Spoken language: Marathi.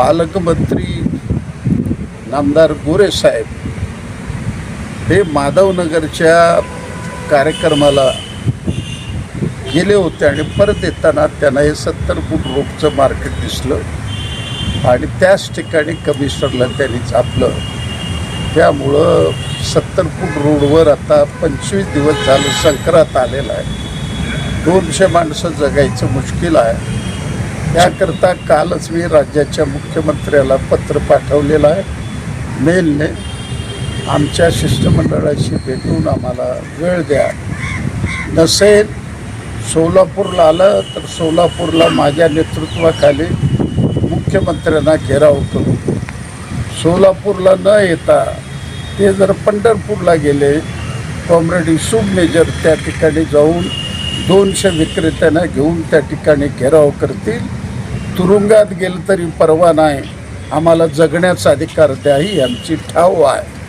पालकमंत्री नामदार गोरेसाहेब हे माधवनगरच्या कार्यक्रमाला गेले होते आणि परत येताना त्यांना हे सत्तर फूट रोपचं मार्केट दिसलं. आणि त्याच ठिकाणी कमिशनरला त्यांनी चापलं. त्यामुळं सत्तर फूट रोडवर आता पंचवीस दिवस झालं संक्रांत आलेला आहे. दोनशे माणसं जगायचं मुश्किल आहे. त्याकरता कालच मी राज्याच्या मुख्यमंत्र्याला पत्र पाठवलेलं आहे. मेलने आमच्या शिष्टमंडळाशी भेटून आम्हाला वेळ द्या. नसेल सोलापूरला आलं तर सोलापूरला माझ्या नेतृत्वाखाली मुख्यमंत्र्यांना घेराव करू. सोलापूरला न येता ते जर पंढरपूरला गेले कॉम्रेड शुभ मेजर त्या ठिकाणी जाऊन दोनशे विक्रेत्यांना घेऊन त्या ठिकाणी घेराव करतील. तुरुंगात गेलं तरी परवा नाही. आम्हाला जगण्याचा अधिकार द्याही आमची ठाव आहे.